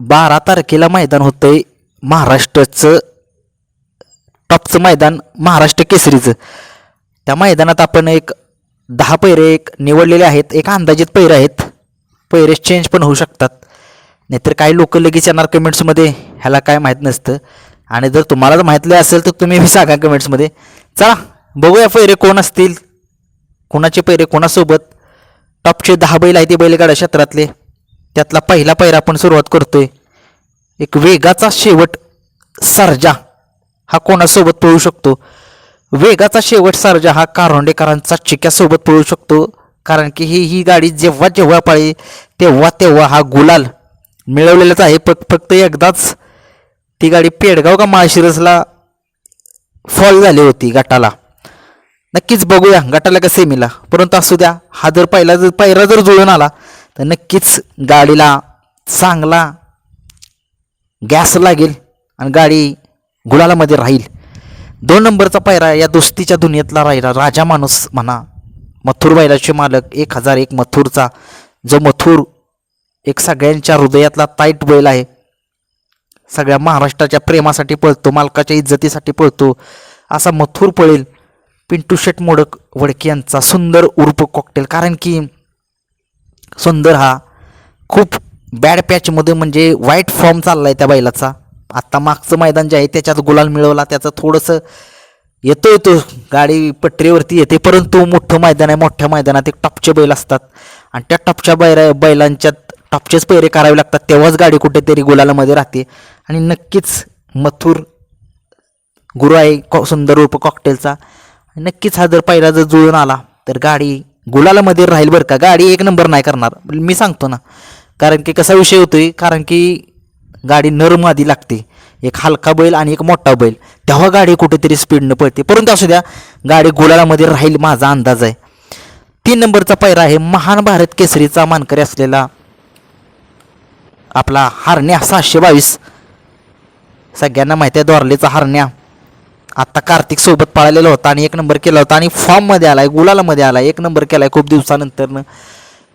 बारा तारखेला मैदान होतंय महाराष्ट्राचं टॉपचं मैदान महाराष्ट्र केसरीचं. त्या मैदानात आपण एक दहा पैरे एक निवडलेले आहेत एक अंदाजित पैरे आहेत. पैरे चेंज पण होऊ शकतात. नाहीतर काही लोक लगेच येणार कमेंट्समध्ये ह्याला काय माहीत नसतं. आणि जर तुम्हाला जर माहितलं असेल तर तुम्ही सांगा कमेंट्समध्ये चला बघूया पैरे कोण असतील. कोणाचे पैरे कोणासोबत? टॉपचे दहा बैल आहेत ते बैलगाडा क्षेत्रातले. त्यातला पहिला पैरा आपण सुरुवात करतोय. एक वेगाचा शेवट सर्जा हा कोणासोबत पळू शकतो? वेगाचा शेवट सर्जा हा कारोंडेकरांचा चिक्यासोबत पळू शकतो. कारण की ही ही गाडी जेव्हा जेव्हा पळे तेव्हा तेव्हा हा गुलाल मिळवलेलाच आहे. फक्त फक्त एकदाच ती गाडी पेडगाव का माळशिरसला फॉल झाली होती गटाला. नक्कीच बघूया गटाला का सेमीला परंतु असू द्या हा जर पहिला जर पहिला जर जुळून आला तर नक्कीच गाडीला चांगला गॅस लागेल आणि गाडी गुलालामध्ये राहील. दोन नंबरचा पायरा या दोस्तीच्या दुनियेतला राहिला. राजा माणूस म्हणा मथुर बैलाचे मालक एक हजार एक मथुरचा. जो मथुर एक सगळ्यांच्या हृदयातला ताईट बैल आहे. सगळ्या महाराष्ट्राच्या प्रेमासाठी पळतो मालकाच्या इज्जतीसाठी पळतो. असा मथुर पळेल पिंटू शेट मोडक वडके यांचा सुंदर उर्फ कॉकटेल कारण की सुंदर हा. खूप बॅड पॅचमध्ये म्हणजे वाईट फॉर्म चालला आहे त्या बैलाचा. आत्ता मागचं मैदान जे आहे त्याच्यात गुलाल मिळवला त्याचं थोडंसं येतो येतो गाडी पटरीवरती येते परंतु मोठं मैदान आहे मोठ्या मैदानात एक टॉपचे बैल असतात. आणि त्या टॉपच्या बैला बैलांच्यात टॉपचेच पैरे करावे लागतात तेव्हाच गाडी कुठेतरी गुलालामध्ये राहते. आणि नक्कीच मथुर गुरु आहे कॉ सुंदर रूप कॉकटेलचा नक्कीच हा जर पहिला जर जुळून आला तर गाडी गुलालामध्ये राहील बरं का? गाडी एक नंबर नाही करणार. मी सांगतो ना. कारण की कसा विषय होतोय? कारण की गाडी नरम आधी लागते. एक हलका बैल आणि एक मोठा बैल. तेव्हा गाडी कुठेतरी स्पीडनं पळते. परंतु असू द्या गाडी गुलालामध्ये राहील माझा अंदाज आहे. तीन नंबरचा पैरा आहे महान भारत केसरीचा मानकरी असलेला आपला हारण्या सहाशे बावीस. सगळ्यांना माहिती आहे द्वारलेचा हारण्या. आत्ता कार्तिक सोबत पळालेला होता आणि एक नंबर केला होता आणि फॉर्ममध्ये आलाय गुलालामध्ये आलाय. एक नंबर केलाय खूप दिवसानंतरनं.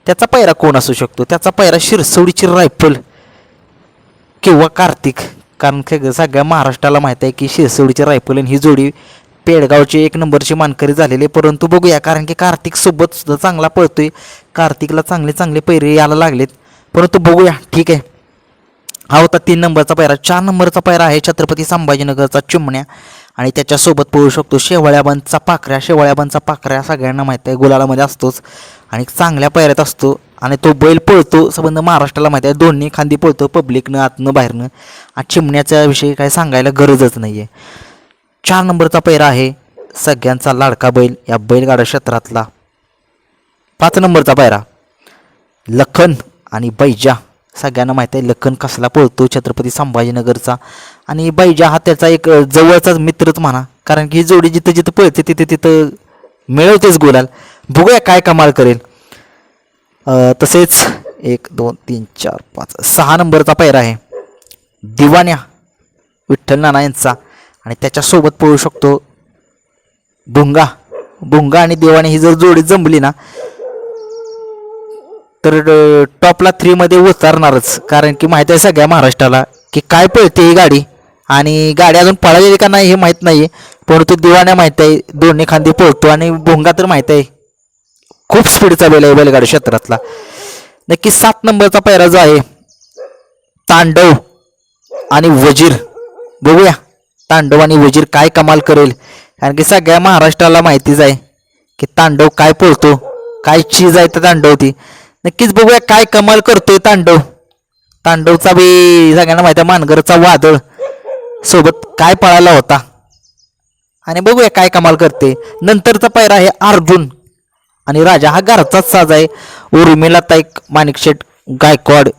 त्याचा पैरा कोण असू शकतो? त्याचा पैरा शिरसवडीची रायफल किंवा कार्तिक. कारण की सगळ्या महाराष्ट्राला माहीत आहे की शिरसवडीची रायफल आणि ही जोडी पेडगावची एक नंबरची मानकरी झालेली. आहे. परंतु बघूया कारण की कार्तिक सोबत सुद्धा चांगला पळतोय. कार्तिकला चांगले चांगले पैरे यायला लागलेत. परंतु बघूया ठीक आहे. हा होता तीन नंबरचा पायरा. चार नंबरचा पायरा आहे छत्रपती संभाजीनगरचा चिमण्या. आणि त्याच्यासोबत पळू शकतो. शेवळ्याबांचा पाखऱ्या शेवळ्याबांचा पाखऱ्या सगळ्यांना माहीत आहे गुलालामध्ये असतोच. आणि चांगल्या पायऱ्यात असतो आणि तो बैल पळतो संबंध महाराष्ट्राला माहीत आहे. दोन्ही खांदी पळतो पब्लिकनं आतनं बाहेरनं. आणि चिमण्याच्या विषयी काय सांगायला गरजच नाही आहे चार नंबरचा पैरा आहे सगळ्यांचा लाडका बैल या बैलगाडा क्षेत्रातला. पाच नंबरचा पायरा लखन आणि बैजा. सगळ्यांना माहीत आहे लखन कसला पळतो छत्रपती संभाजीनगरचा. आणि बैजा हा त्याचा एक जवळचाच मित्रच म्हणा. कारण की ही जोडी जिथं जिथं पळते तिथे तिथं मिळवतेच गुलाल. बघूया काय कमाल करेल. तसेच एक दोन तीन चार पाच सहा नंबरचा पैरा आहे. दिवाण्या विठ्ठल नाना यांचा. आणि त्याच्यासोबत पळू शकतो भुंगा भुंगा आणि देवाने ही जर जोडी जमली ना तर टॉपला थ्रीमध्ये उतरणारच. कारण की माहीत आहे सगळ्या महाराष्ट्राला की काय पळते ही गाडी? आणि गाडी अजून पळालेली का नाही हे माहीत नाही आहे परंतु दिवाण्या माहीत आहे दोन्ही खांदी पळतो आणि भुंगा तर माहीत आहे. खूप स्पीड बैल आहे बैलगाडी क्षेत्रातला. नक्की सात नंबरचा पैरा जो आहे तांडव आणि वजीर. बघूया तांडव आणि वजीर काय कमाल करेल. कारण की सगळ्या महाराष्ट्राला माहितीच आहे की तांडव काय पळतो काय चीज आहे तर तांडव ती नक्कीच बघूया काय कमाल करतोय तांडव. तांडवचा बी सगळ्यांना माहिती आहे मानगरचा वादळ. सोबत काय पळाला होता? आणि बघूया काय कमाल करते नंतरचा पायरा आहे अर्जुन. आणि राजा हा घरचाच साज आहे. उर्मिला ताईक माणिकशेठ गायकवाड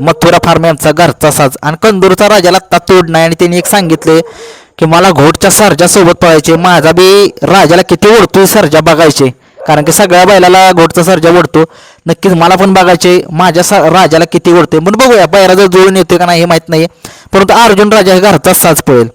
मथुरा फार्म यांचा घरचा साज. आणि कंदूरचा राजाला आत्ता तोडणं आणि त्यांनी एक सांगितले की मला घोटच्या सरजासोबत पळायचे. माझा बी राजाला किती ओढतोय सरजा बघायचे. कारण की सगळ्या बैलाला घोटचा सर्जा ओढतो. नक्कीच मला पण बघायचे माझ्या सा राजाला किती ओढते पण बघूया बैरा जर जुळून येतोय का नाही हे माहीत नाही परंतु अर्जुन राजा हे घरचा साज पळेल.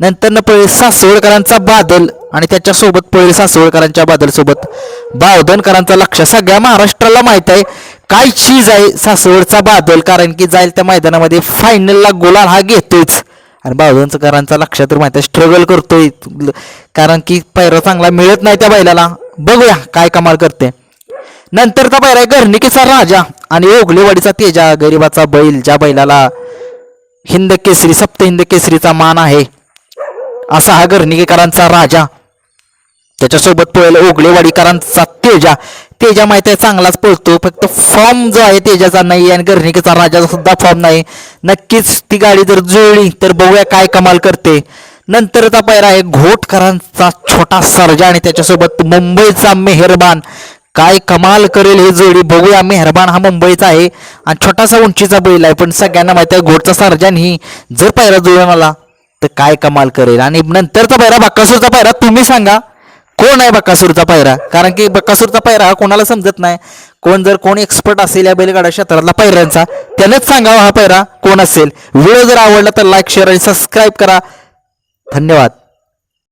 नंतर न पळेल सासवडकरांचा बादल आणि त्याच्यासोबत पळेल सासवडकरांच्या बादलसोबत. बावधनकरांचा लक्ष. सगळ्या महाराष्ट्राला माहीत आहे. काय चीज आहे सासवडचा बादल कारण की जाईल त्या मैदानामध्ये फायनलला गोलाल हा घेतोच आणि बावधनकरांचा लक्ष तर माहिती स्ट्रगल करतोय. कारण की पैरा चांगला मिळत नाही त्या बैलाला. बघूया काय कमाल करते. नंतरचा पैरा आहे घरणिकेचा राजा आणि ओगलेवाडीचा तेजा. गरिबाचा बैल ज्या बैलाला हिंद केसरी सप्त हिंद केसरीचा मान आहे असा हा घरणिकेकरांचा राजा. त्याच्यासोबत पळेल ओगलेवाडीकरांचा तेजा. तेजा माहिती आहे चांगलाच पळतो. फक्त फॉर्म जो आहे तेजाचा नाही आणि गर्णिकेचा राजाचा सुद्धा फॉर्म नाही. नक्कीच ती गाडी जर जुळली तर बघूया काय कमाल करते. नंतरचा पैरा आहे घोटकरांचा छोटा सर्जा आणि त्याच्यासोबत मुंबईचा मेहरबान. काय कमाल करेल हे जोडी बघूया मेहरबान हा मुंबईचा आहे आणि छोटासा उंचीचा बैल आहे. पण सगळ्यांना माहिती आहे घोटचा सर्जन ही जर पैरा जुळून आला तर काय कमाल करेल? आणि नंतरचा पैरा बक्कासूरचा पैरा तुम्ही सांगा कोण आहे बक्कासूरचा पायरा? कारण की बक्कासूरचा पायरा हा कोणाला समजत नाही. कोण जर कोण एक्सपर्ट असेल या बैलगाडा क्षेत्रातला पायऱ्यांचा त्यानेच सांगावा हा पायरा कोण असेल. व्हिडिओ जर आवडला तर लाईक शेअर आणि सबस्क्राईब करा. धन्यवाद.